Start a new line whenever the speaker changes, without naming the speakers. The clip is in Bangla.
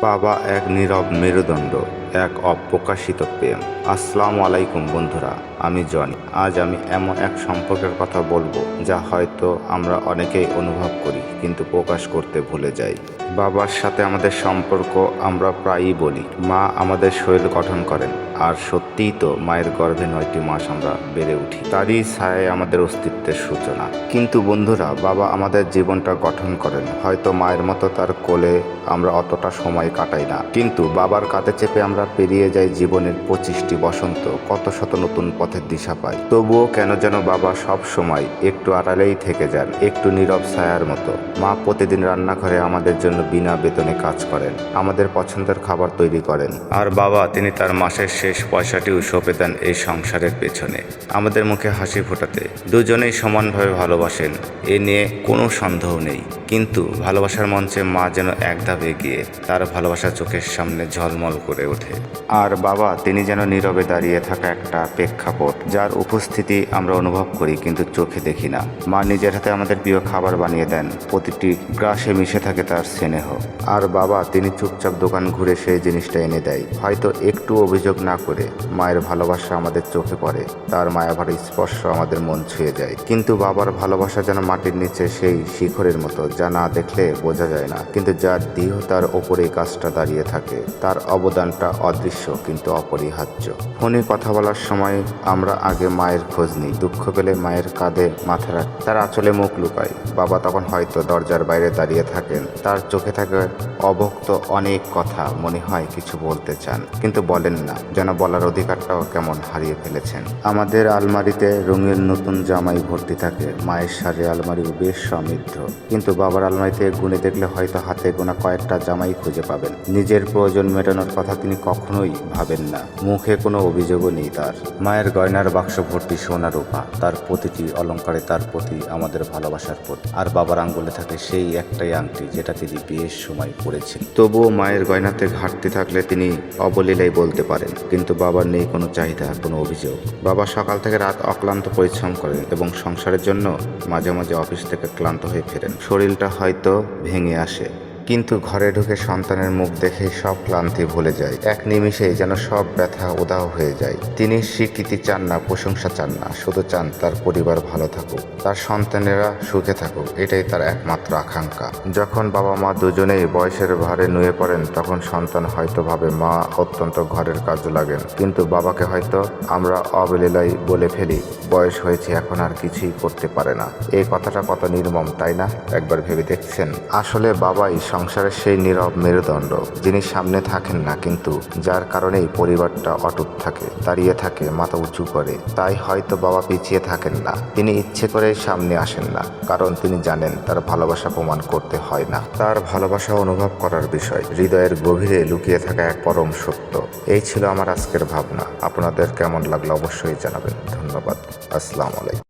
বাবা এক নীরব মেরুদণ্ড। এক অপ্রকাশিত প্রেম। আসসালামু আলাইকুম বন্ধুরা, আমি জনি। আজ আমি এমন এক সম্পর্কের কথা বলব যা হয়তো আমরা অনেকেই অনুভব করি, কিন্তু প্রকাশ করতে ভুলে যাই। বাবার সাথে আমাদের সম্পর্ক আমরা প্রায়ই বলি, মা আমাদের শরীর গঠন করেন, আর সত্যিই তো মায়ের গর্ভে নয়টি মাস আমরা বেড়ে উঠি। তারই ছায় আমাদের অস্তিত্বের সূচনা। কিন্তু বন্ধুরা, বাবা আমাদের জীবনটা গঠন করেন, হয়তো মায়ের মতো তার কোলে আমরা অতটা সময় কাটাই না। কিন্তু বাবার কাঁধে চেপে আমরা পেরিয়ে যাই জীবনের পঁচিশটি বসন্ত, কত শত নতুন পথের দিশা পাই তবুও কেন যেন বাবা সব সময় একটু আড়ালেই থেকে যান, একটু নীরব ছায়ার মতো। মা প্রতিদিন রান্নাঘরে আমাদের জন্য বিনা বেতনে কাজ করেন, আমাদের পছন্দের খাবার তৈরি করেন। আর বাবা, তিনি তার মাসের শেষ পয়সাটিও সঁপে দেন এই সংসারের পেছনে। আমাদের মুখে হাসি ফোটাতে। দুজনেই সমানভাবে ভালোবাসেন, এ নিয়ে কোনো সন্দেহ নেই। কিন্তু ভালোবাসার মঞ্চে মা যেন এক ধাপ এগিয়ে, তার ভালোবাসা চোখের সামনে ঝলমল করে ওঠে। আর বাবা, তিনি যেন নীরবে দাঁড়িয়ে থাকা একটা প্রেক্ষাপট, যার উপস্থিতি আমরা অনুভব করি কিন্তু চোখে দেখি না। মা নিজের হাতে আমাদের প্রিয় খাবার বানিয়ে দেন, প্রতিটি গ্রাসে মিশে থাকে তার স্নেহ। আর বাবা, তিনি চুপচাপ দোকান ঘুরে সেই জিনিসটা এনে দেয়। হয়তো একটু অভিযোগ না করে মায়ের ভালোবাসা আমাদের চোখে পড়ে, তার মায়াভরা স্পর্শ আমাদের মন ছুঁয়ে যায়। কিন্তু বাবার ভালোবাসা যেন মাটির নিচে সেই শিখরের মতো, যা না দেখলে বোঝা যায় না। কিন্তু যার দৃঢ়তার ওপরে কাজটা দাঁড়িয়ে থাকে, তার অবদানটা অদৃশ্য কিন্তু অপরিহার্য। ফোনে কথা বলার সময় আমরা আগে মায়ের খোঁজ নিই। দুঃখ পেলে মায়ের কাঁধে মাথা রাখ। তার আঁচলে মুখ লুকায় বাবা তখন হয়তো দরজার বাইরে দাঁড়িয়ে থাকেন। তার চোখে থাকে অভক্ত অনেক কথা, মনে হয় কিছু বলতে চান। কিন্তু বলেন না, যেন বলার অধিকারটাও কেমন হারিয়ে ফেলেছেন। আমাদের আলমারিতে রঙের নতুন জামাই ভর্তি থাকে। মায়ের শাড়ির আলমারিও বেশ সমৃদ্ধ। কিন্তু বাবার আলমারিতে গুনে দেখলে হয়তো হাতে গোনা কয়েকটা জামাই খুঁজে পাবেন। নিজের প্রয়োজন মেটানোর কথা তিনি কখনোই ভাবেন না। মুখে কোনো অভিযোগও নেই তার। মায়ের গয়নার বাক্স ভর্তি সোনা রূপা। তার প্রতিটি অলংকারে তার প্রতি আমাদের ভালোবাসার প্রতি। আর বাবার আঙ্গুলে থাকে সেই একটাই আংটি, যেটা তিনি বিয়ের সময় পড়েছেন তবুও মায়ের গয়নাতে ঘাটতি থাকলে তিনি অবলীলাই বলতে পারেন, কিন্তু বাবার নেই কোনো চাহিদা, কোনো অভিযোগ। বাবা সকাল থেকে রাত অক্লান্ত পরিশ্রম করেন এবং সংসারের জন্য মাঝে মাঝে অফিস থেকে ক্লান্ত হয়ে ফেরেন। শরীরটা হয়তো ভেঙে আসে। কিন্তু ঘরে ঢুকে সন্তানের মুখ দেখে সব ক্লান্তি ভুলে যায়। এক নিমিষেই যেন সব ব্যথা উদাহ হয়ে যায়। তিনি স্বীকৃতি চান না, প্রশংসা চান না, শুধু চান তার পরিবার ভালো থাকুক, তার সন্তানেরা সুখে থাকুক, এটাই তার একমাত্র আকাঙ্ক্ষা। যখন বাবা মা দুজনেই বয়সের ভারে নুয়ে পড়েন, তখন সন্তান হয়তো ভাবে, মা, অত্যন্ত ঘরের কাজ লাগেন। কিন্তু বাবাকে হয়তো আমরা অবলীলাই বলে ফেলি, বয়স হয়েছে, এখন আর কিছুই করতে পারে না। এই কথাটা কত নির্মম, তাই না? একবার ভেবে দেখছেন? আসলে বাবাই সংসারের সেই নীরব মেরুদণ্ড, যিনি সামনে থাকেন না, কিন্তু যার কারণেই পরিবারটা অটুট থাকে, দাঁড়িয়ে থাকে, মাথা উঁচু করে, তাই হয়তো বাবা পিছিয়ে থাকেন না। তিনি ইচ্ছে করে সামনে আসেন না, কারণ তিনি জানেন তার ভালোবাসা প্রমাণ করতে হয় না। তার ভালোবাসা অনুভব করার বিষয়, হৃদয়ের গভীরে লুকিয়ে থাকা এক পরম সত্য। এই ছিল আমার আজকের ভাবনা। আপনাদের কেমন লাগল অবশ্যই জানাবেন। ধন্যবাদ। আসসালামু আলাইকুম।